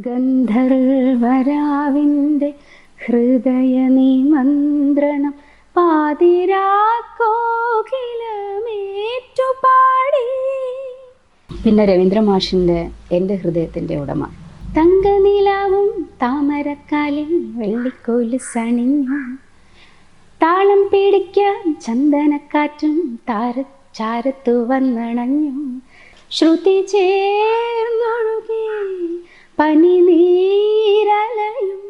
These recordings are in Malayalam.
ഗന്ധർവരാവിന്റെ ഹൃദയ നിമന്ത്രണം പാതിരാക്കോകിലമേറ്റുപാടി. പിന്നെ രവീന്ദ്ര മാഷിന്റെ എന്റെ ഹൃദയത്തിന്റെ ഉടമ. തങ്കനിലാവും താമരക്കാലിൽ വെള്ളിക്കോൽ സണിഞ്ഞു. താളം പിടിക്കാൻ ചന്ദനക്കാറ്റും താര ചാരത്തു വന്നണഞ്ഞു. ശ്രുതി ചേർന്നൊഴുകി പനി നീരലയും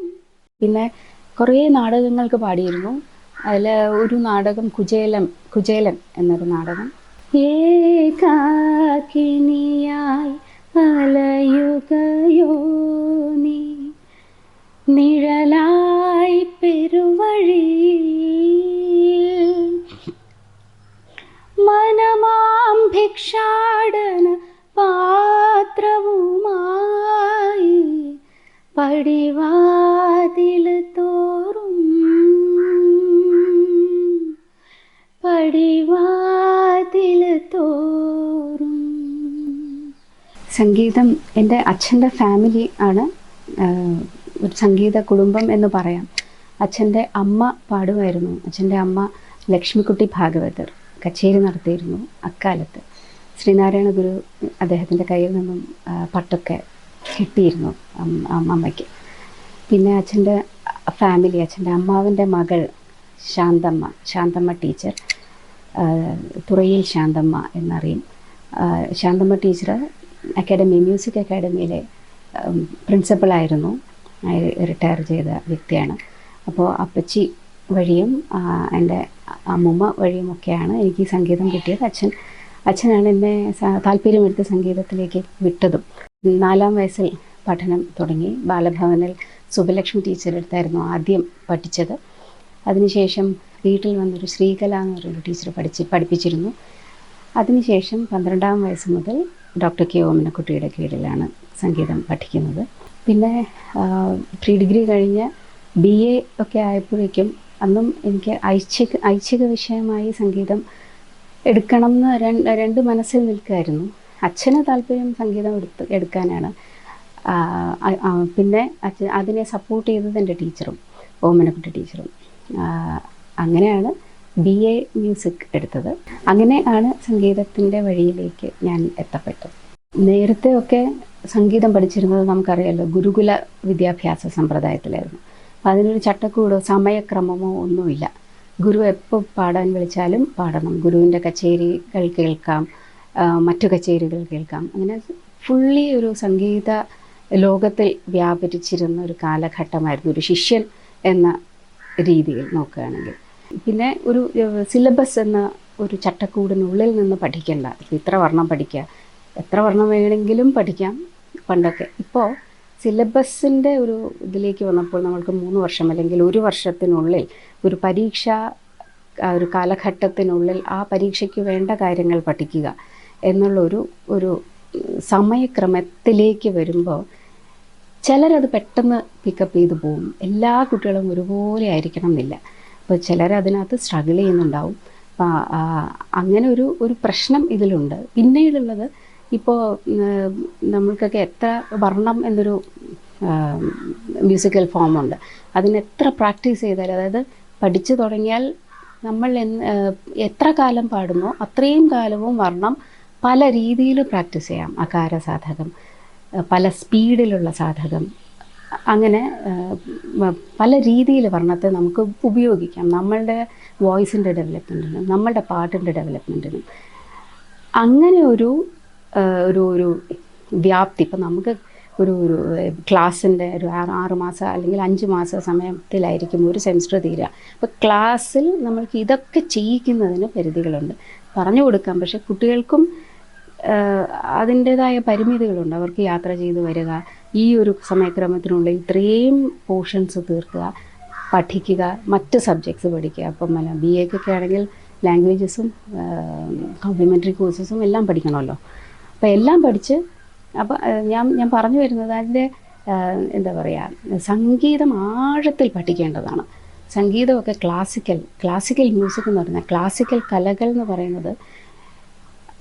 പിന്നെ കുറേ നാടകങ്ങൾക്ക് പാടിയിരുന്നു. അതിൽ ഒരു നാടകം കുചേലം കുചേലൻ എന്നൊരു നാടകം. ഏകാകിനിയായി അച്ഛന്റെ ഫാമിലി ആണ് ഒരു സംഗീത കുടുംബം എന്ന് പറയാം. അച്ഛന്റെ അമ്മ പാടുമായിരുന്നു. അച്ഛന്റെ അമ്മ ലക്ഷ്മിക്കുട്ടി ഭാഗവതർ കച്ചേരി നടത്തിയിരുന്നു അക്കാലത്ത്. ശ്രീനാരായണ ഗുരു അദ്ദേഹത്തിന്റെ കയ്യിൽ നിന്നും പട്ടൊക്കെ കിട്ടിയിരുന്നു അം- അം- അമ്മയ്ക്ക് പിന്നെ അച്ഛന്റെ ഫാമിലി അച്ഛന്റെ അമ്മാവിന്റെ മകൾ ശാന്തമ്മ ശാന്തമ്മ ടീച്ചർ തുറയിൽ ശാന്തമ്മ എന്നറിയും. ശാന്തമ്മ ടീച്ചർ അക്കാഡമി മ്യൂസിക് അക്കാഡമിയിലെ പ്രിൻസിപ്പളായിരുന്നു റിട്ടയർ ചെയ്ത വ്യക്തിയാണ്. അപ്പോൾ അപ്പച്ചി വഴിയും എന്റെ അമ്മുമ്മ വഴിയുമൊക്കെയാണ് എനിക്ക് സംഗീതം കിട്ടിയത്. അച്ഛൻ അച്ഛനാണ് എന്നെ താല്പര്യമെടുത്ത് സംഗീതത്തിലേക്ക് വിട്ടതും. നാലാം വയസ്സിൽ പഠനം തുടങ്ങി. ബാലഭവനിൽ സുബലക്ഷ്മി ടീച്ചർ അടുത്തായിരുന്നു ആദ്യം പഠിച്ചത്. അതിനുശേഷം വീട്ടിൽ വന്നൊരു ശ്രീകല എന്നൊരു ടീച്ചർ പഠിച്ച് പഠിപ്പിച്ചിരുന്നു. അതിനുശേഷം പന്ത്രണ്ടാം വയസ്സ് മുതൽ ഡോക്ടർ കെ ഓമനക്കുട്ടിയുടെ കീഴിലാണ് സംഗീതം പഠിക്കുന്നത്. പിന്നെ പ്രീ ഡിഗ്രി കഴിഞ്ഞ് ബി എ ഒക്കെ ആയപ്പോഴേക്കും അന്നും എനിക്ക് ഐച്ഛിക ഐച്ഛിക വിഷയമായി സംഗീതം എടുക്കണം എന്ന് രണ്ട് രണ്ട് മനസ്സിൽ നിൽക്കുമായിരുന്നു അച്ഛന് താല്പര്യം സംഗീതം എടുത്ത് എടുക്കാനാണ്. പിന്നെ അതിനെ സപ്പോർട്ട് ചെയ്തത് എന്റെ ടീച്ചറും ഓമനക്കുട്ടി ടീച്ചറും. അങ്ങനെയാണ് ബി എ മ്യൂസിക് എടുത്തത്. അങ്ങനെ ആണ് സംഗീതത്തിന്റെ വഴിയിലേക്ക് ഞാൻ എത്തപ്പെട്ടത് നേരത്തെ ഒക്കെ സംഗീതം പഠിച്ചിരുന്നത് നമുക്കറിയാലോ ഗുരുകുല വിദ്യാഭ്യാസ സമ്പ്രദായത്തിലായിരുന്നു. അപ്പം അതിനൊരു ചട്ടക്കൂടോ സമയക്രമമോ ഒന്നുമില്ല. ഗുരു എപ്പോൾ പാടാൻ വിളിച്ചാലും പാടണം. ഗുരുവിന്റെ കച്ചേരികൾ കേൾക്കാം മറ്റു കച്ചേരികൾ കേൾക്കാം. അങ്ങനെ ഫുള്ളി ഒരു സംഗീത ലോകത്തിൽ വ്യാപരിച്ചിരുന്ന ഒരു കാലഘട്ടമായിരുന്നു ഒരു ശിഷ്യൻ എന്ന രീതിയിൽ നോക്കുകയാണെങ്കിൽ. പിന്നെ ഒരു സിലബസ് എന്ന ഒരു ചട്ടക്കൂടിനുള്ളിൽ നിന്ന് പഠിക്കേണ്ട. ഇത്ര വർണം പഠിക്കുക എത്ര വർണം വേണമെങ്കിലും പഠിക്കാം പണ്ടൊക്കെ. ഇപ്പോൾ സിലബസിന്റെ ഒരു ഇതിലേക്ക് വന്നപ്പോൾ നമ്മൾക്ക് മൂന്ന് വർഷം അല്ലെങ്കിൽ ഒരു വർഷത്തിനുള്ളിൽ ഒരു പരീക്ഷ ഒരു കാലഘട്ടത്തിനുള്ളിൽ ആ പരീക്ഷയ്ക്ക് വേണ്ട കാര്യങ്ങൾ പഠിക്കുക എന്നുള്ളൊരു ഒരു സമയക്രമത്തിലേക്ക് വരുമ്പോൾ ചിലരത് പെട്ടെന്ന് പിക്കപ്പ് ചെയ്തു പോകും എല്ലാ കുട്ടികളും ഒരുപോലെ ആയിരിക്കണം എന്നില്ല. അപ്പോൾ ചിലർ അതിനകത്ത് സ്ട്രഗിൾ ചെയ്യുന്നുണ്ടാവും. അപ്പോൾ അങ്ങനെ ഒരു ഒരു പ്രശ്നം ഇതിലുണ്ട്. പിന്നീടുള്ളത് ഇപ്പോൾ നമ്മൾക്കൊക്കെ എത്ര വർണം എന്നൊരു മ്യൂസിക്കൽ ഫോമുണ്ട് അതിനെത്ര പ്രാക്ടീസ് ചെയ്താൽ അതായത് പഠിച്ചു തുടങ്ങിയാൽ നമ്മൾ എത്ര കാലം പാടുന്നോ അത്രയും കാലവും വർണം പല രീതിയിൽ പ്രാക്ടീസ് ചെയ്യാം. അകാര സാധകം പല സ്പീഡിലുള്ള സാധകം അങ്ങനെ പല രീതിയിൽ വർണത്തെ നമുക്ക് ഉപയോഗിക്കാം. നമ്മളുടെ വോയിസിന്റെ ഡെവലപ്മെന്റിനും നമ്മളുടെ പാട്ടിന്റെ ഡെവലപ്മെന്റിനും അങ്ങനെ ഒരു ഒരു ഒരു വ്യാപ്തി ഇപ്പം നമുക്ക് ഒരു ഒരു ക്ലാസ്സിന്റെ ഒരു ആറ് ആറ് മാസം അല്ലെങ്കിൽ അഞ്ച് മാസ സമയത്തിലായിരിക്കും ഒരു സെമിസ്റ്റർ തീരുക അപ്പോൾ ക്ലാസ്സിൽ നമ്മൾക്ക് ഇതൊക്കെ ചെയ്യിക്കുന്നതിന് പരിധികളുണ്ട്. പറഞ്ഞു കൊടുക്കാം പക്ഷെ കുട്ടികൾക്കും അതിന്റേതായ പരിമിതികളുണ്ട്. അവർക്ക് യാത്ര ചെയ്ത് വരിക ഈ ഒരു സമയക്രമത്തിനുള്ളിൽ ഇത്രയും പോർഷൻസ് തീർക്കുക പഠിക്കുക മറ്റ് സബ്ജക്ട്സ് പഠിക്കുക. അപ്പം ബി എക്കൊക്കെ ആണെങ്കിൽ ലാംഗ്വേജസും കോംപ്ലിമെന്ററി കോഴ്സസും എല്ലാം പഠിക്കണമല്ലോ. അപ്പോൾ എല്ലാം പഠിച്ച് അപ്പോൾ ഞാൻ ഞാൻ പറഞ്ഞു വരുന്നത് അതിന്റെ എന്താ പറയുക സംഗീതം ആഴത്തിൽ പഠിക്കേണ്ടതാണ്. സംഗീതമൊക്കെ ക്ലാസിക്കൽ ക്ലാസിക്കൽ മ്യൂസിക് എന്ന് പറയുന്നത് ക്ലാസിക്കൽ കലകൾ എന്ന് പറയുന്നത്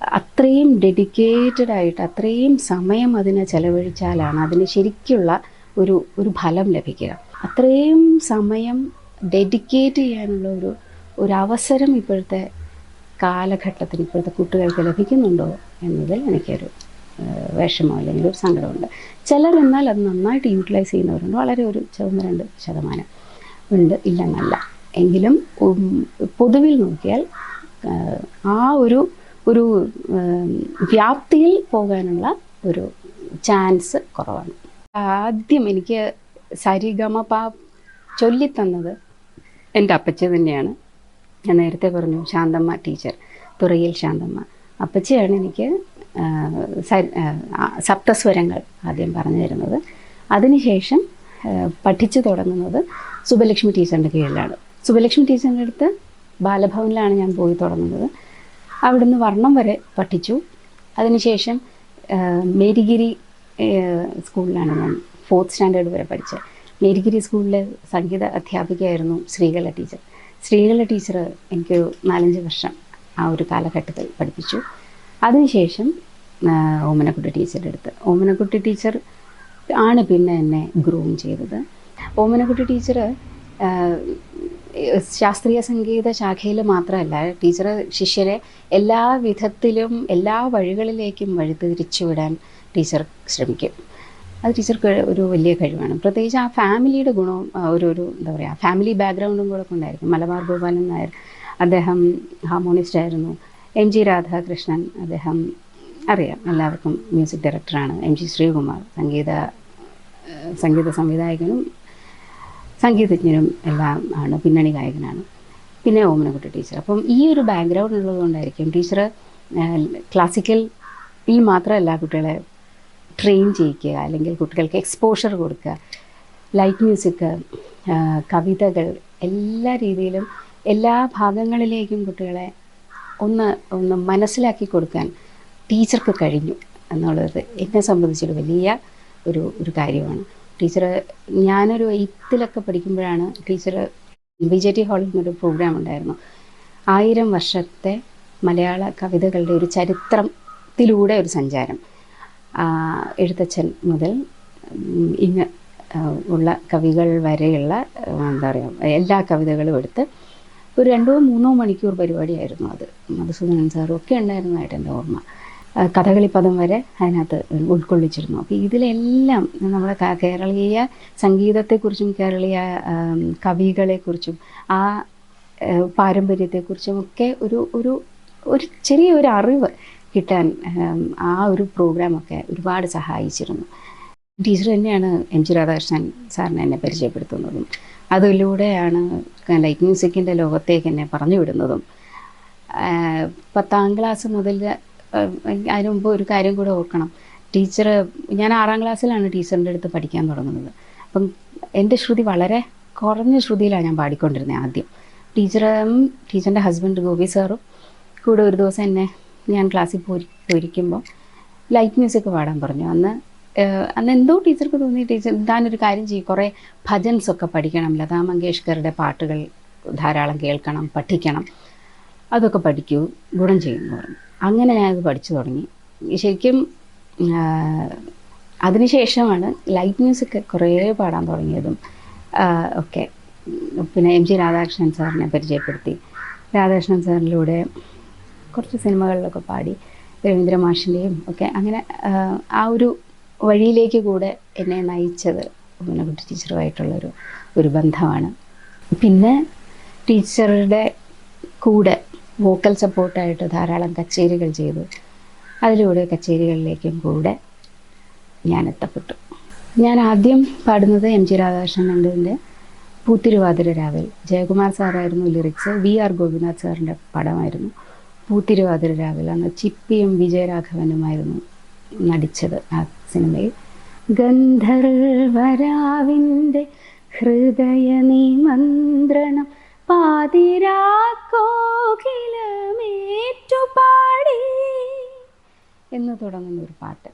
അത്രയും ഡെഡിക്കേറ്റഡ് ആയിട്ട് അത്രയും സമയം അതിനെ ചെലവഴിച്ചാലാണ് അതിന് ശരിക്കുള്ള ഒരു ഒരു ഫലം ലഭിക്കുക. അത്രയും സമയം ഡെഡിക്കേറ്റ് ചെയ്യാനുള്ള ഒരു ഒരു അവസരം ഇപ്പോഴത്തെ കാലഘട്ടത്തിൽ ഇപ്പോഴത്തെ കുട്ടികൾക്ക് ലഭിക്കുന്നുണ്ടോ എന്നതിൽ എനിക്കൊരു വിഷമോ അല്ലെങ്കിൽ ഒരു സങ്കടമുണ്ട്. ചിലർ എന്നാൽ അത് നന്നായിട്ട് യൂട്ടിലൈസ് ചെയ്യുന്നവരുണ്ട്. വളരെ ഒരു ചുവന്ന രണ്ട് ശതമാനം ഉണ്ട്. ഇല്ലെന്നല്ല എങ്കിലും പൊതുവിൽ നോക്കിയാൽ ആ ഒരു ഒരു വ്യാപ്തിയിൽ പോകാനുള്ള ഒരു ചാൻസ് കുറവാണ്. ആദ്യം എനിക്ക് സരിഗമപ ചൊല്ലിത്തന്നത് എന്റെ അപ്പച്ചി തന്നെയാണ്. ഞാൻ നേരത്തെ പറഞ്ഞു ശാന്തമ്മ ടീച്ചർ തുറയിൽ ശാന്തമ്മ. അപ്പച്ചിയാണ് എനിക്ക് സപ്തസ്വരങ്ങൾ ആദ്യം പറഞ്ഞു തരുന്നത്. അതിനുശേഷം പഠിച്ചു തുടങ്ങുന്നത് സുബലക്ഷ്മി ടീച്ചറിന്റെ കീഴിലാണ്. സുബലക്ഷ്മി ടീച്ചറിന്റെ അടുത്ത് ബാലഭവനിലാണ് ഞാൻ പോയി തുടങ്ങുന്നത്. അവിടുന്ന് വർണം വരെ പഠിച്ചു. അതിനുശേഷം മേരിഗിരി സ്കൂളിലാണ് ഞാൻ ഫോർത്ത് സ്റ്റാൻഡേർഡ് വരെ പഠിച്ചത്. മേരിഗിരി സ്കൂളിലെ സംഗീത അധ്യാപികയായിരുന്നു ശ്രീകല ടീച്ചർ. ശ്രീകല ടീച്ചർ എനിക്ക് നാലഞ്ച് വർഷം ആ ഒരു കാലഘട്ടത്തിൽ പഠിപ്പിച്ചു. അതിനുശേഷം ഓമനക്കുട്ടി ടീച്ചറുടെ അടുത്ത്. ഓമനക്കുട്ടി ടീച്ചർ ആണ് പിന്നെ എന്നെ ഗ്രൂം ചെയ്തത്. ഓമനക്കുട്ടി ടീച്ചർ ശാസ്ത്രീയ സംഗീത ശാഖയിൽ മാത്രമല്ല ടീച്ചർ ശിഷ്യരെ എല്ലാ വിധത്തിലും എല്ലാ വഴികളിലേക്കും വഴിതിരിച്ചു വിടാൻ ടീച്ചർ ശ്രമിക്കും. അത് ടീച്ചർക്ക് ഒരു വലിയ കഴിവാണ്. പ്രത്യേകിച്ച് ആ ഫാമിലിയുടെ ഗുണവും ഒരു ഒരു എന്താ പറയുക ഫാമിലി ബാക്ക്ഗ്രൗണ്ടും കൂടെ കൊണ്ടായിരിക്കും മലബാർ ഗോപാലൻ നായർ അദ്ദേഹം ഹാർമോണിസ്റ്റ് ആയിരുന്നു. എം ജി രാധാകൃഷ്ണൻ അദ്ദേഹം അറിയാം എല്ലാവർക്കും മ്യൂസിക് ഡയറക്ടറാണ്. എം ജി ശ്രീകുമാർ സംഗീത സംഗീത സംവിധായകനും സംഗീതജ്ഞനും എല്ലാം ആണ് പിന്നണി ഗായകനാണ്. പിന്നെ ഓമനക്കുട്ടി ടീച്ചർ. അപ്പം ഈ ഒരു ബാക്ക്ഗ്രൗണ്ട് ഉള്ളതുകൊണ്ടായിരിക്കും ടീച്ചർ ക്ലാസിക്കൽ ക്ലാസിക്കലിൽ മാത്രമല്ല കുട്ടികളെ ട്രെയിൻ ചെയ്യിക്കുക അല്ലെങ്കിൽ കുട്ടികൾക്ക് എക്സ്പോഷർ കൊടുക്കുക. ലൈറ്റ് മ്യൂസിക് കവിതകൾ എല്ലാ രീതിയിലും എല്ലാ ഭാഗങ്ങളിലേക്കും കുട്ടികളെ ഒന്ന് ഒന്ന് മനസ്സിലാക്കി കൊടുക്കാൻ ടീച്ചർക്ക് കഴിഞ്ഞു എന്നുള്ളത് എന്നെ സംബന്ധിച്ചൊരു വലിയ ഒരു ഒരു കാര്യമാണ്. ടീച്ചർ ഞാനൊരു എയ്ത്തിലൊക്കെ പഠിക്കുമ്പോഴാണ് ടീച്ചർ ബി ജെ ടി ഹാളിൽ നിന്നൊരു പ്രോഗ്രാം ഉണ്ടായിരുന്നു. ആയിരം വർഷത്തെ മലയാള കവിതകളുടെ ഒരു ചരിത്രത്തിലൂടെ ഒരു സഞ്ചാരം. എഴുത്തച്ഛൻ മുതൽ ഇങ്ങ് ഉള്ള കവികൾ വരെയുള്ള എന്താ പറയുക എല്ലാ കവിതകളും എടുത്ത് ഒരു രണ്ടോ മൂന്നോ മണിക്കൂർ പരിപാടിയായിരുന്നു അത്. മധുസൂദനൻ സാറും ഒക്കെ ഉണ്ടായിരുന്നതായിട്ട് എന്റെ ഓർമ്മ. ആ, കഥകളി പദം വരെ അതിനകത്ത് ഉൾക്കൊള്ളിച്ചിരുന്നു. അപ്പോൾ ഇതിലെല്ലാം നമ്മുടെ കേരളീയ സംഗീതത്തെക്കുറിച്ചും കേരളീയ കവികളെക്കുറിച്ചും ആ പാരമ്പര്യത്തെക്കുറിച്ചും ഒക്കെ ഒരു ഒരു ഒരു ചെറിയൊരു അറിവ് കിട്ടാൻ ആ ഒരു പ്രോഗ്രാമൊക്കെ ഒരുപാട് സഹായിച്ചിരുന്നു. ടീച്ചർ തന്നെയാണ് എം ജി രാധാകൃഷ്ണൻ സാറിനെ എന്നെ പരിചയപ്പെടുത്തുന്നതും. അതിലൂടെയാണ് ലൈറ്റ് മ്യൂസിക്കിന്റെ ലോകത്തേക്ക് എന്നെ പറഞ്ഞു വിടുന്നതും പത്താം ക്ലാസ് മുതൽ അതിന് മുമ്പ് ഒരു കാര്യം കൂടെ ഓർക്കണം. ടീച്ചർ ഞാൻ ആറാം ക്ലാസ്സിലാണ് ടീച്ചറിന്റെ അടുത്ത് പഠിക്കാൻ തുടങ്ങുന്നത്. അപ്പം എന്റെ ശ്രുതി വളരെ കുറഞ്ഞ ശ്രുതിയിലാണ് ഞാൻ പാടിക്കൊണ്ടിരുന്നത് ആദ്യം. ടീച്ചറും ടീച്ചറിന്റെ ഹസ്ബൻഡ് ഗോപി സാറും കൂടെ ഒരു ദിവസം എന്നെ ഞാൻ ക്ലാസ്സിൽ പോയി പോയിരിക്കുമ്പോൾ ലൈറ്റ് മ്യൂസിക് പാടാൻ പറഞ്ഞു. അന്ന് അന്ന് എന്തോ ടീച്ചർക്ക് തോന്നി ടീച്ചർ താനൊരു കാര്യം ചെയ്യും. കുറേ ഭജൻസ് ഒക്കെ പഠിക്കണം. ലതാ മങ്കേഷ്കറുടെ പാട്ടുകൾ ധാരാളം കേൾക്കണം പഠിക്കണം. അതൊക്കെ പഠിക്കൂ ഗുണം ചെയ്യുമെന്ന് പറഞ്ഞു. അങ്ങനെ ഞാനത് പഠിച്ചു തുടങ്ങി. ശരിക്കും അതിനുശേഷമാണ് ലൈറ്റ് മ്യൂസിക് കുറേ പാടാൻ തുടങ്ങിയതും ഒക്കെ. പിന്നെ എം ജി രാധാകൃഷ്ണൻ സാറിനെ പരിചയപ്പെടുത്തി. രാധാകൃഷ്ണൻ സാറിലൂടെ കുറച്ച് സിനിമകളിലൊക്കെ പാടി രവീന്ദ്ര മാഷിന്റെയും ഒക്കെ അങ്ങനെ ആ ഒരു വഴിയിലേക്ക് കൂടെ എന്നെ നയിച്ചത് പിന്നെ കുട്ടി ടീച്ചറുമായിട്ടുള്ളൊരു ഒരു ബന്ധമാണ്. പിന്നെ ടീച്ചറുടെ കൂടെ വോക്കൽ സപ്പോർട്ടായിട്ട് ധാരാളം കച്ചേരികൾ ചെയ്തു. അതിലൂടെ കച്ചേരികളിലേക്കും കൂടെ ഞാൻ എത്തപ്പെട്ടു. ഞാൻ ആദ്യം പാടുന്നത് എം ജി രാധാകൃഷ്ണൻ നന്ദുവിന്റെ പൂത്തിരുവാതിര രാവിൽ. ജയകുമാർ സാറായിരുന്നു ലിറിക്സ് വി ആർ ഗോപിനാഥ് സാറിന്റെ പടമായിരുന്നു പൂത്തിരുവാതിര രാവിൽ. അന്ന് ചിപ്പിയും വിജയരാഘവനുമായിരുന്നു നടിച്ചത് ആ സിനിമയിൽ. ഗന്ധർവരാവിന്റെ ഹൃദയ നിമന്ത്രണം പാതിരാക്കോകിലമേറ്റുപാടി. എന്ന് തുടങ്ങുന്ന ഒരു പാട്ട്.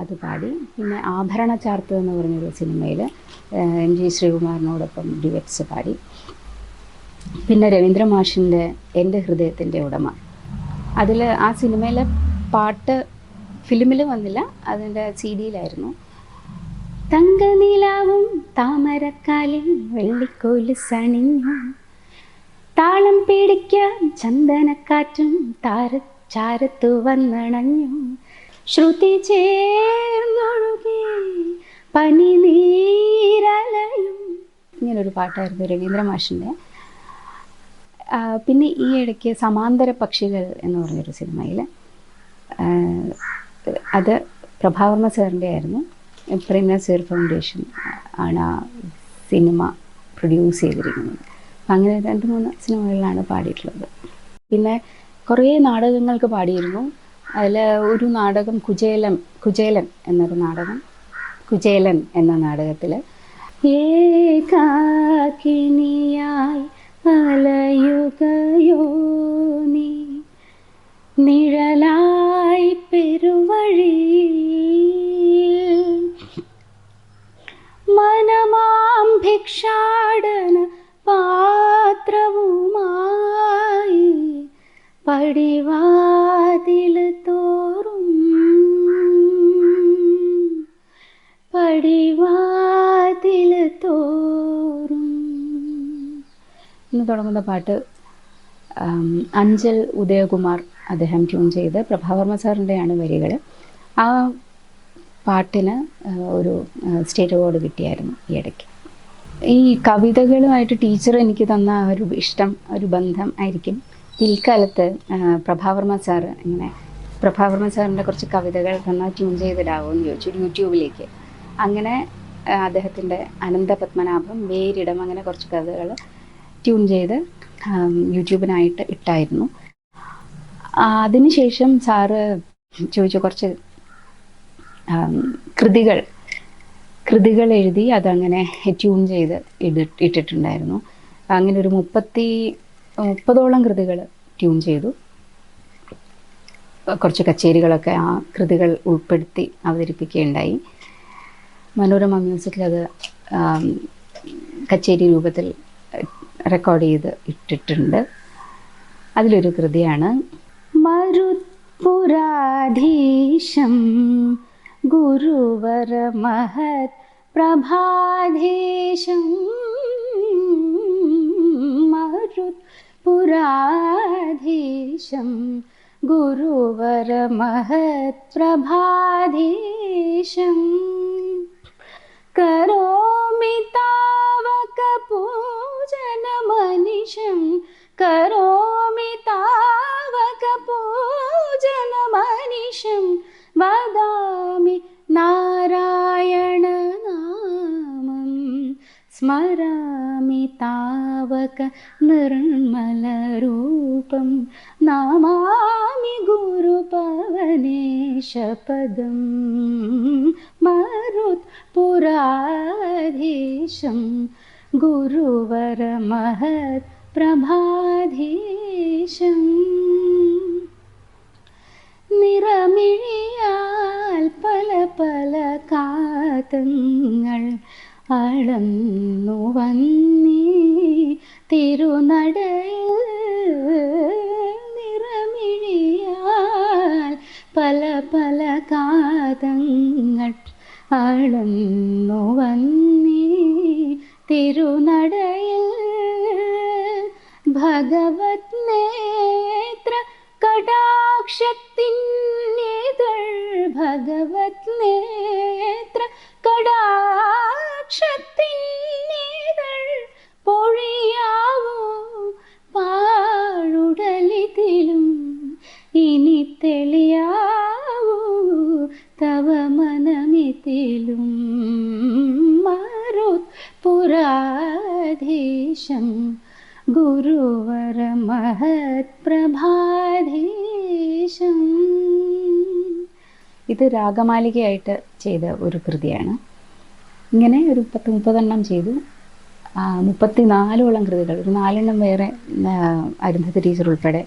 അത് പാടി. പിന്നെ ആഭരണ ചാർത്ത് എന്ന് പറഞ്ഞൊരു സിനിമയിൽ എം ജി ശ്രീകുമാറിനോടൊപ്പം ഡിവെറ്റ്സ് പാടി. പിന്നെ രവീന്ദ്ര മാഷിന്റെ എന്റെ ഹൃദയത്തിന്റെ ഉടമ അതിൽ ആ സിനിമയിലെ പാട്ട് ഫിലിമിൽ വന്നില്ല. അതിന്റെ സി ഡിയിലായിരുന്നു. തങ്കനിലാവും താമരക്കാലിൽ വെള്ളിക്കോൽ സണിഞ്ഞു. താളം പേടിക്ക ചന്ദനക്കാറ്റും താര ചാരത്തു വന്നണഞ്ഞു. ശ്രുതി ചേർന്നൊഴുകി പനി നീരലയും. ഇങ്ങനൊരു പാട്ടായിരുന്നു രവീന്ദ്ര മാഷിന്റെ. പിന്നെ ഈ ഇടയ്ക്ക് സമാന്തര പക്ഷികൾ എന്ന് പറഞ്ഞൊരു സിനിമയിൽ അത് പ്രഭാവർമ്മ സാറിന്റെ ആയിരുന്നു. പ്രേംനാഥ് സേർ ഫൗണ്ടേഷൻ ആണ് ആ സിനിമ പ്രൊഡ്യൂസ് ചെയ്തിരിക്കുന്നത്. അങ്ങനെ രണ്ട് മൂന്ന് സിനിമകളിലാണ് പാടിയിട്ടുള്ളത്. പിന്നെ കുറേ നാടകങ്ങൾക്ക് പാടിയിരുന്നു. അതിൽ ഒരു നാടകം കുചേലം കുചേലൻ എന്നൊരു നാടകം കുചേലൻ എന്ന നാടകത്തിൽ അലയുകയോ നീ? നിഴലായി പെരുവഴി മനമാം ഭിക്ഷാടന പാത്രവുമായി പടിവാതിൽ തോറും പടിവാതിൽ തോറും. ഇന്ന് തുടങ്ങുന്ന പാട്ട് അഞ്ചൽ ഉദയകുമാർ അദ്ദേഹം ട്യൂൺ ചെയ്ത് പ്രഭാവർമ്മ സാറിന്റെയാണ് വരികൾ ആ പാട്ടിന് ഒരു സ്റ്റേറ്റ് അവാർഡ് കിട്ടിയായിരുന്നു ഈ ഇടയ്ക്ക്. ഈ കവിതകളുമായിട്ട് ടീച്ചർ എനിക്ക് തന്ന ഒരു ഇഷ്ടം ഒരു ബന്ധം ആയിരിക്കും. പിൽക്കാലത്ത് പ്രഭാവർമ്മ സാർ ഇങ്ങനെ പ്രഭാവർമ്മ സാറിന്റെ കുറച്ച് കവിതകൾ തന്നാൽ ട്യൂൺ ചെയ്തിടാവോ എന്ന് ചോദിച്ചു യൂട്യൂബിലേക്ക്. അങ്ങനെ അദ്ദേഹത്തിന്റെ അനന്തപത്മനാഭം വേരിടം അങ്ങനെ കുറച്ച് കവിതകൾ ട്യൂൺ ചെയ്ത് യൂട്യൂബിനായിട്ട് ഇട്ടായിരുന്നു. അതിനുശേഷം സാറ് ചോദിച്ചു കുറച്ച് കൃതികൾ കൃതികൾ എഴുതി അതങ്ങനെ ട്യൂൺ ചെയ്ത് ഇട ഇട്ടിട്ടുണ്ടായിരുന്നു. അങ്ങനെ ഒരു മുപ്പത്തി മുപ്പതോളം കൃതികൾ ട്യൂൺ ചെയ്തു. കുറച്ച് കച്ചേരികളൊക്കെ ആ കൃതികൾ ഉൾപ്പെടുത്തി അവതരിപ്പിക്കുകയുണ്ടായി. മനോരമ മ്യൂസിക്കിൽ അത് കച്ചേരി രൂപത്തിൽ റെക്കോർഡ് ചെയ്ത് ഇട്ടിട്ടുണ്ട്. അതിലൊരു കൃതിയാണ് മരുത്പുരാധീശം गुरुवरमहत् प्रभाधीशं मरुत्पुराधीशं गुरुवरमहत्प्रभाधीशम् करोमि तावकपूजनमनिशं करोमि तावकपूजनमनिशम् वदामि नारायणनामं स्मरामि तावक निर्मलरूपं। नामामि गुरुपवनेशपदं मरुत्पुराधीशं गुरुवरमहत् प्रभाधीशम्। നിറമിഴിയാൽ പല പല കാതങ്ങൾ അളന്നു വന്നീ തിരുനടയിൽ. നിറമിഴിയാൽ പല പല കാതങ്ങൾ അളന്നു വന്നീ തിരുനടയിൽ. ഭഗവത് നേത്ര കടാക്ഷത്തിന്നേതൾ ഭഗവത് ഇത് രാഗമാലികയായിട്ട് ചെയ്ത ഒരു കൃതിയാണ്. ഇങ്ങനെ ഒരു പത്ത് മുപ്പതെണ്ണം ചെയ്തു. മുപ്പത്തി നാലോളം കൃതികൾ. ഒരു നാലെണ്ണം വേറെ അരുന്ധതി ടീച്ചർ ഉൾപ്പെടെ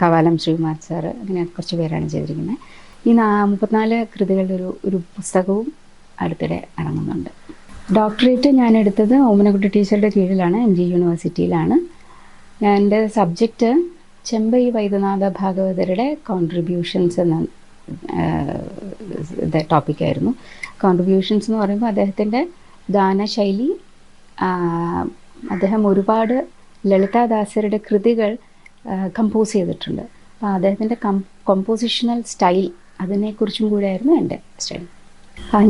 കവാലം ശ്രീകുമാർ സാർ അങ്ങനെ കുറച്ച് പേരാണ് ചെയ്തിരിക്കുന്നത്. ഈ നാ മുപ്പത്തിനാല് കൃതികളുടെ ഒരു ഒരു പുസ്തകവും അടുത്തിടെ ഇറങ്ങുന്നുണ്ട് ഡോക്ടറേറ്റ് ഞാൻ എടുത്തത് ഓമനക്കുട്ടി ടീച്ചറുടെ കീഴിലാണ് എം ജി യൂണിവേഴ്സിറ്റിയിലാണ്. ഞാൻ എന്റെ സബ്ജക്റ്റ് ചെമ്പൈ വൈദ്യനാഥ ഭാഗവതരുടെ കോൺട്രിബ്യൂഷൻസ് എന്ന ടോപ്പിക്കായിരുന്നു കോൺട്രിബ്യൂഷൻസ് എന്ന് പറയുമ്പോൾ അദ്ദേഹത്തിന്റെ ഗാനശൈലി അദ്ദേഹം ഒരുപാട് ലളിതാദാസരുടെ കൃതികൾ കമ്പോസ് ചെയ്തിട്ടുണ്ട്. അപ്പോൾ അദ്ദേഹത്തിന്റെ കം കമ്പോസിഷണൽ സ്റ്റൈൽ അതിനെക്കുറിച്ചും കൂടെയായിരുന്നു എന്റെ സ്റ്റൈൽ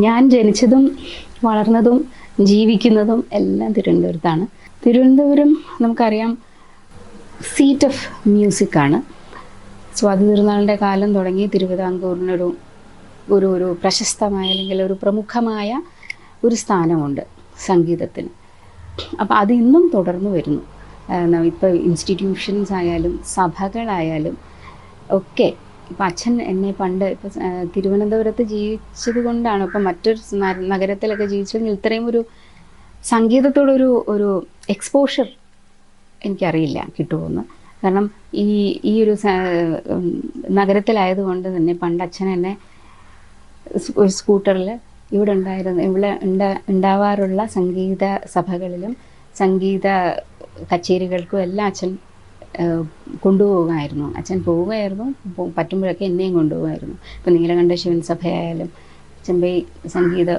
ഞാൻ ജനിച്ചതും വളർന്നതും ജീവിക്കുന്നതും എല്ലാം തിരുവനന്തപുരത്താണ്. തിരുവനന്തപുരം നമുക്കറിയാം സീറ്റ് ഓഫ് മ്യൂസിക്കാണ് സ്വാതി തിരുനാളിന്റെ കാലം തുടങ്ങി തിരുവിതാംകൂറിനൊരു ഒരു ഒരു പ്രശസ്തമായ അല്ലെങ്കിൽ ഒരു പ്രമുഖമായ ഒരു സ്ഥാനമുണ്ട് സംഗീതത്തിന്. അപ്പോൾ അത് ഇന്നും തുടർന്നു വരുന്നു. ഇപ്പോൾ ഇൻസ്റ്റിറ്റ്യൂഷൻസ് ആയാലും സഭകളായാലും ഒക്കെ ഇപ്പം അച്ഛൻ എന്നെ പണ്ട് ഇപ്പം തിരുവനന്തപുരത്ത് ജീവിച്ചത് കൊണ്ടാണ് ഇപ്പം മറ്റൊരു നഗരത്തിലൊക്കെ ജീവിച്ചെങ്കിൽ ഇത്രയും ഒരു സംഗീതത്തോടൊരു ഒരു എക്സ്പോഷർ എനിക്കറിയില്ല കിട്ടുമെന്ന് കാരണം ഈ ഈ ഒരു നഗരത്തിലായതുകൊണ്ട് തന്നെ പണ്ട് അച്ഛൻ എന്നെ ഒരു സ്കൂട്ടറിൽ ഇവിടെ ഉണ്ടായിരുന്ന ഇവിടെ ഉണ്ടാ ഉണ്ടാവാറുള്ള സംഗീത സഭകളിലും സംഗീത കച്ചേരികൾക്കും എല്ലാം അച്ഛൻ കൊണ്ടുപോകുമായിരുന്നു അച്ഛൻ പോവുമായിരുന്നു പറ്റുമ്പോഴൊക്കെ എന്നെയും കൊണ്ടുപോകുമായിരുന്നു ഇപ്പം നീലകണ്ഠ ശിവൻ സഭയായാലും ചെമ്പൈ സംഗീത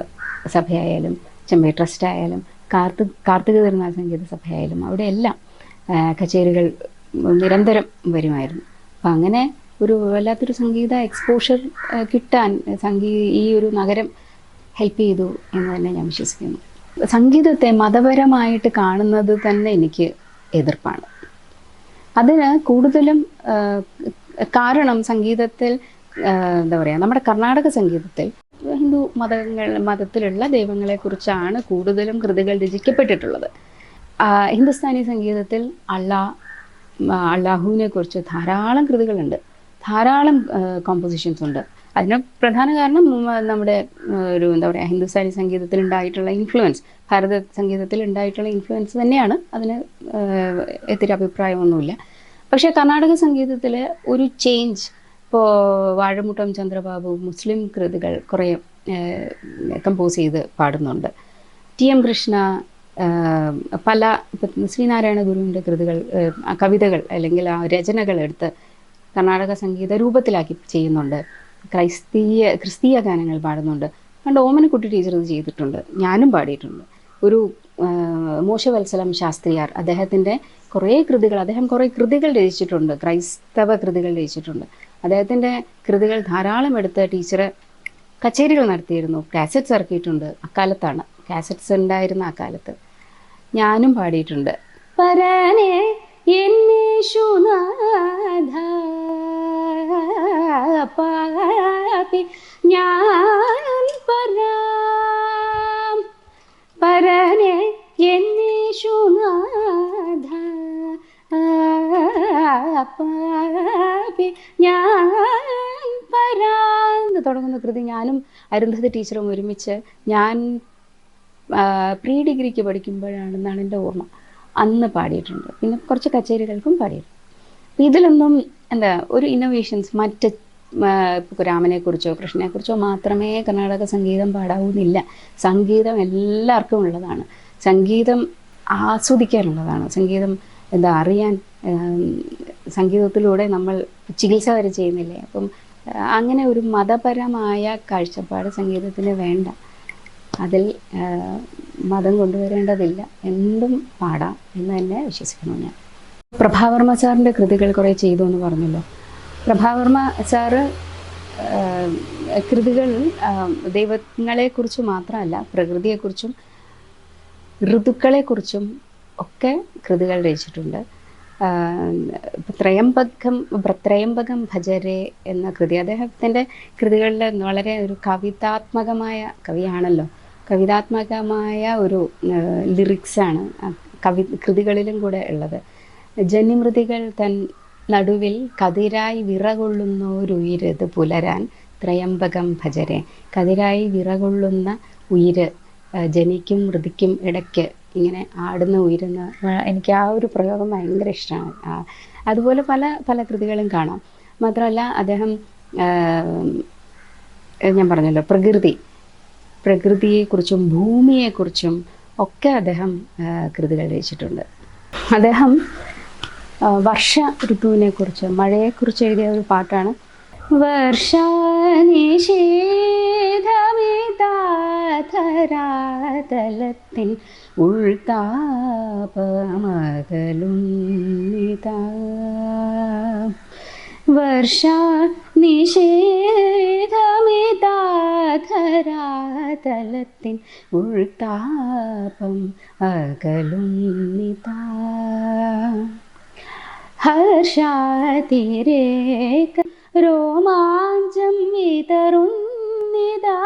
സഭയായാലും ചെമ്പൈ ട്രസ്റ്റ് ആയാലും കാർത്തി കാർത്തിക തിരുനാൾ സംഗീത സഭയായാലും അവിടെ എല്ലാം കച്ചേരികൾ നിരന്തരം വരുമായിരുന്നു. അപ്പം അങ്ങനെ ഒരു വല്ലാത്തൊരു സംഗീത എക്സ്പോഷർ കിട്ടാൻ സംഗീ ഈ ഒരു നഗരം ഹെൽപ്പ് ചെയ്തു എന്ന് തന്നെ ഞാൻ വിശ്വസിക്കുന്നു. സംഗീതത്തെ മതപരമായിട്ട് കാണുന്നത് തന്നെ എനിക്ക് എതിർപ്പാണ്. അതിന് കൂടുതലും കാരണം സംഗീതത്തിൽ എന്താ പറയുക നമ്മുടെ കർണാടക സംഗീതത്തിൽ ഹിന്ദു മതങ്ങൾ മതത്തിലുള്ള ദൈവങ്ങളെക്കുറിച്ചാണ് കൂടുതലും കൃതികൾ രചിക്കപ്പെട്ടിട്ടുള്ളത്. ഹിന്ദുസ്ഥാനി സംഗീതത്തിൽ അള്ളാ അള്ളാഹുവിനെ കുറിച്ച് ധാരാളം കൃതികളുണ്ട്. ധാരാളം കോമ്പോസിഷൻസ് ഉണ്ട്. അതിന് പ്രധാന കാരണം നമ്മുടെ ഒരു എന്താ പറയുക ഹിന്ദുസ്ഥാനി സംഗീതത്തിൽ ഉണ്ടായിട്ടുള്ള ഇൻഫ്ലുവൻസ് ഭാരത സംഗീതത്തിൽ ഉണ്ടായിട്ടുള്ള ഇൻഫ്ലുവൻസ് തന്നെയാണ്. അതിന് എത്തിരി അഭിപ്രായമൊന്നുമില്ല. പക്ഷേ കർണാടക സംഗീതത്തിൽ ഒരു ചേഞ്ച് ഇപ്പോൾ വാഴമുട്ടം ചന്ദ്രബാബു മുസ്ലിം കൃതികൾ കുറേ കമ്പോസ് ചെയ്ത് പാടുന്നുണ്ട്. ടി എം കൃഷ്ണ പല ശ്രീനാരായണ ഗുരുവിന്റെ കൃതികൾ കവിതകൾ അല്ലെങ്കിൽ ആ രചനകൾ എടുത്ത് കർണാടക സംഗീത രൂപത്തിലാക്കി ചെയ്യുന്നുണ്ട്. ക്രൈസ്തീയ ക്രിസ്തീയ ഗാനങ്ങൾ പാടുന്നുണ്ട്. പണ്ട് ഓമനക്കുട്ടി ടീച്ചർ ഇത് ചെയ്തിട്ടുണ്ട്. ഞാനും പാടിയിട്ടുണ്ട്. ഒരു മോശവത്സലം ശാസ്ത്രിയാർ അദ്ദേഹത്തിന്റെ കുറേ കൃതികൾ അദ്ദേഹം കുറേ കൃതികൾ രചിച്ചിട്ടുണ്ട്. ക്രൈസ്തവ കൃതികൾ രചിച്ചിട്ടുണ്ട്. അദ്ദേഹത്തിന്റെ കൃതികൾ ധാരാളം എടുത്ത് ടീച്ചർ കച്ചേരികൾ നടത്തിയിരുന്നു. കാസറ്റ്സ് ഇറക്കിയിട്ടുണ്ട് അക്കാലത്താണ്. കാസറ്റ്സ് ഉണ്ടായിരുന്ന ആ കാലത്ത്. ഞാനും പാടിയിട്ടുണ്ട്. ഞാൻ പരാം പരാം തുടങ്ങുന്ന കൃതി ഞാനും അരുന്ധതി ടീച്ചറും ഒരുമിച്ച് ഞാൻ പ്രീ ഡിഗ്രിക്ക് പഠിക്കുമ്പോഴാണെന്നാണ് എന്റെ ഓർമ്മ. അന്ന് പാടിയിട്ടുണ്ട്. പിന്നെ കുറച്ച് കച്ചേരികൾക്കും പാടിയിട്ടുണ്ട്. അപ്പം ഇതിലൊന്നും എന്താ ഒരു ഇന്നോവേഷൻസ് മറ്റ് ഇപ്പോൾ രാമനെക്കുറിച്ചോ കൃഷ്ണനെക്കുറിച്ചോ മാത്രമേ കർണാടക സംഗീതം പാടാവുന്നില്ല. സംഗീതം എല്ലാവർക്കും ഉള്ളതാണ്. സംഗീതം ആസ്വദിക്കാനുള്ളതാണ്. സംഗീതം എന്താ അറിയാൻ സംഗീതത്തിലൂടെ നമ്മൾ ചികിത്സ വരെ ചെയ്യുന്നില്ലേ? അപ്പം അങ്ങനെ ഒരു മതപരമായ കാഴ്ചപ്പാട് സംഗീതത്തിന് വേണ്ട. അതിൽ മതം കൊണ്ടുവരേണ്ടതില്ല. എന്തും പാടാം എന്ന് തന്നെ വിശ്വസിക്കുന്നു ഞാൻ. പ്രഭാവർമ്മ സാറിന്റെ കൃതികൾ കുറേ ചെയ്തു എന്ന് പറഞ്ഞല്ലോ. പ്രഭാവർമ്മ സാറ് കൃതികൾ ദൈവങ്ങളെക്കുറിച്ച് മാത്രമല്ല പ്രകൃതിയെക്കുറിച്ചും ഋതുക്കളെക്കുറിച്ചും ഒക്കെ കൃതികൾ രചിച്ചിട്ടുണ്ട്. ത്രയംബകം ത്രയംബകം ഭജരെ എന്ന കൃതി. അദ്ദേഹത്തിന്റെ കൃതികളിൽ വളരെ ഒരു കവിതാത്മകമായ കവിയാണല്ലോ. കവിതാത്മകമായ ഒരു ലിറിക്സാണ് കവി കൃതികളിലും കൂടെ ഉള്ളത്. ജന്യമൃതികൾ തൻ നടുവിൽ കതിരായി വിറകൊള്ളുന്നോരുയിരത് പുലരാൻ ത്രയംബകം ഭജരെ. കതിരായി വിറകൊള്ളുന്ന ഉയിര് ജനിക്കും മൃതിക്കും ഇടയ്ക്ക് ഇങ്ങനെ ആടുന്ന ഉയരുന്ന എനിക്ക് ആ ഒരു പ്രയോഗം ഭയങ്കര ഇഷ്ടമാണ് അതുപോലെ പല പല കൃതികളും കാണാം. മാത്രമല്ല അദ്ദേഹം ഞാൻ പറഞ്ഞല്ലോ പ്രകൃതി. പ്രകൃതിയെക്കുറിച്ചും ഭൂമിയെക്കുറിച്ചും ഒക്കെ അദ്ദേഹം കൃതികൾ രചിച്ചിട്ടുണ്ട്. അദ്ദേഹം വർഷ ഋതുവിനെ കുറിച്ച് മഴയെക്കുറിച്ച് എഴുതിയ ഒരു പാട്ടാണ്. വർഷാനിഷേധമിതാധരാതലത്തിൻ ഉൾതാപമകലും നിതാ വർഷ നിഷേധമിതാധരാതലത്തിൻ ഉൾതാപം അകലും നിതാ ഹർഷാതിരേക രോമാഞ്ചം വിതറുന്നിതാ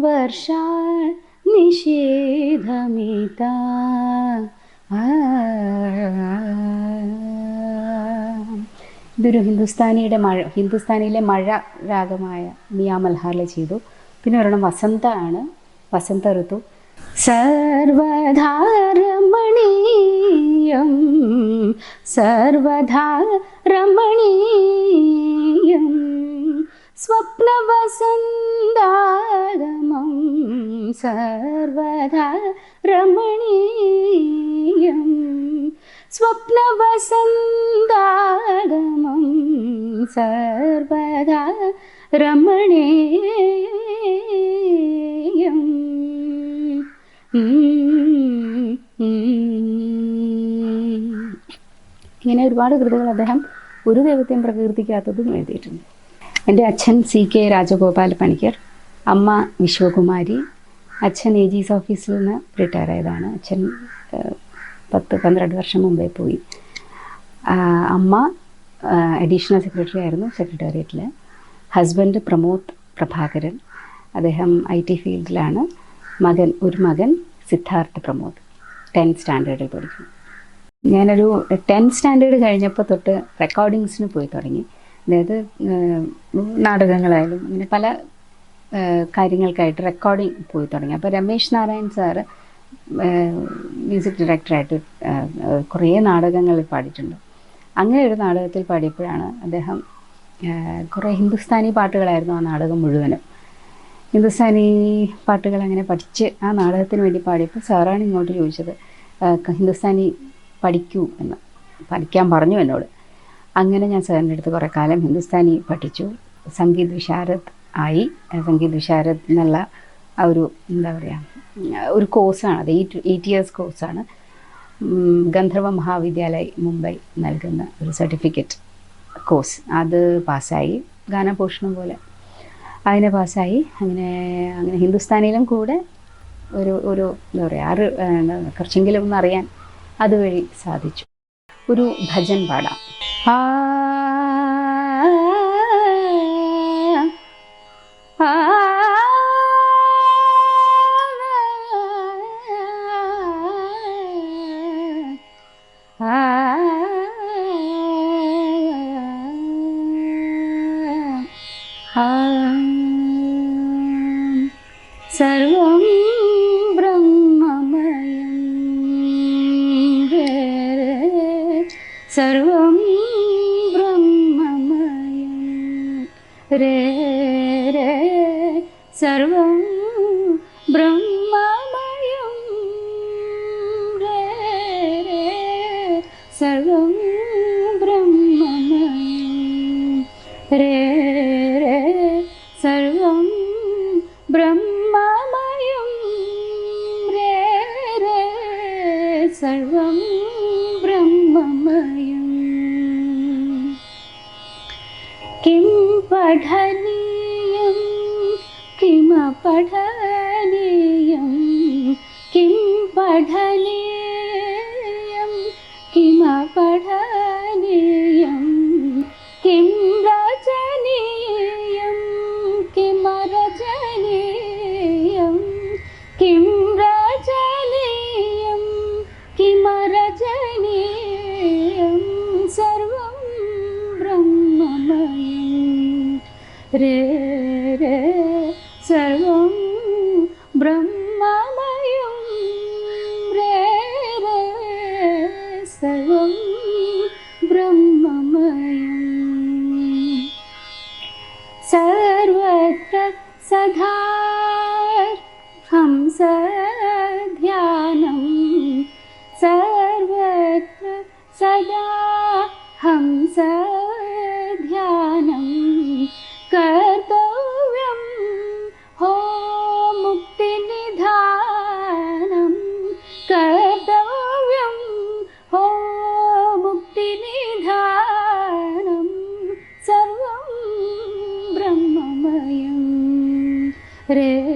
വർഷാ നിഷേധമിത. ഇതൊരു ഹിന്ദുസ്ഥാനിയുടെ മഴ ഹിന്ദുസ്ഥാനിയിലെ മഴ രാഗമായ മിയാ മൽഹാറിലെ ചെയ്തു. പിന്നെ ഒരെണ്ണം വസന്ത ആണ് വസന്ത ഋതു. സർവധാരമണീയം സർവധാരമണീയം സർവധാ രമണീയം സ്വപ്നവസന്താഗമം സർവധാ രമണീയം. സ്വപ്നവസന്താഗമം സർവദാ രമണീയം. ഇങ്ങനെ ഒരുപാട് കൃതികൾ അദ്ദേഹം ഒരു ദൈവത്തെയും പ്രകീർത്തിക്കാത്തതും എഴുതിയിട്ടുണ്ട്. എന്റെ അച്ഛൻ സി കെ രാജഗോപാൽ പണിക്കർ അമ്മ വിശ്വകുമാരി അച്ഛൻ എ ജിസ് ഓഫീസിൽ നിന്ന് റിട്ടയർ ആയതാണ്. അച്ഛൻ പത്ത് പന്ത്രണ്ട് വർഷം മുമ്പേ പോയി. അമ്മ അഡീഷണൽ സെക്രട്ടറി ആയിരുന്നു സെക്രട്ടേറിയറ്റിൽ ഹസ്ബൻഡ് പ്രമോദ് പ്രഭാകരൻ. അദ്ദേഹം ഐ ടി ഫീൽഡിലാണ്. മകൻ ഒരു മകൻ സിദ്ധാർത്ഥ് പ്രമോദ്. ടെൻത്ത് സ്റ്റാൻഡേർഡിൽ പഠിക്കുന്നു. ഞാനൊരു ടെൻത്ത് സ്റ്റാൻഡേർഡ് കഴിഞ്ഞപ്പോൾ തൊട്ട് റെക്കോർഡിങ്സിന് പോയി തുടങ്ങി. അതായത് നാടകങ്ങളായാലും അങ്ങനെ പല കാര്യങ്ങൾക്കായിട്ട് റെക്കോർഡിങ് പോയി തുടങ്ങി. അപ്പോൾ രമേശ് നാരായൺ സാറ് മ്യൂസിക് ഡയറക്ടറായിട്ട് കുറേ നാടകങ്ങളിൽ പാടിയിട്ടുണ്ട്. അങ്ങനെ ഒരു നാടകത്തിൽ പാടിയപ്പോഴാണ് അദ്ദേഹം കുറേ ഹിന്ദുസ്ഥാനി പാട്ടുകളായിരുന്നു ആ നാടകം മുഴുവനും. ഹിന്ദുസ്ഥാനി പാട്ടുകൾ അങ്ങനെ പഠിച്ച് ആ നാടകത്തിന് വേണ്ടി പാടിയപ്പോൾ സാറാണ് ഇങ്ങോട്ട് ചോദിച്ചത് ഹിന്ദുസ്ഥാനി പഠിക്കൂ എന്ന്. പഠിക്കാൻ പറഞ്ഞു എന്നോട്. അങ്ങനെ ഞാൻ സാറിന്റെ അടുത്ത് കുറേ കാലം ഹിന്ദുസ്ഥാനി പഠിച്ചു. സംഗീത് വിശാരദ് ആയി. സംഗീത വിശാരദ് എന്നുള്ള ആ ഒരു എന്താ പറയുക ഒരു കോഴ്സാണ് അത്. എയ്റ്റ് എയ്റ്റ് ഇയേഴ്സ് കോഴ്സാണ്. ഗന്ധർവ മഹാവിദ്യാലയ മുംബൈ നൽകുന്ന ഒരു സർട്ടിഫിക്കറ്റ് കോഴ്സ്. അത് പാസ്സായി. ഗാനഭൂഷണം പോലെ അതിനെ പാസ്സായി. അങ്ങനെ അങ്ങനെ ഹിന്ദുസ്ഥാനിയിലും കൂടെ ഒരു ഒരു എന്താ പറയുക ആറ് കുറച്ചെങ്കിലും ഒന്ന് അറിയാൻ അതുവഴി സാധിച്ചു. ഒരു ഭജൻ പാടാം. ആ प्रेरे सर्वं ब्रह्म re re crer.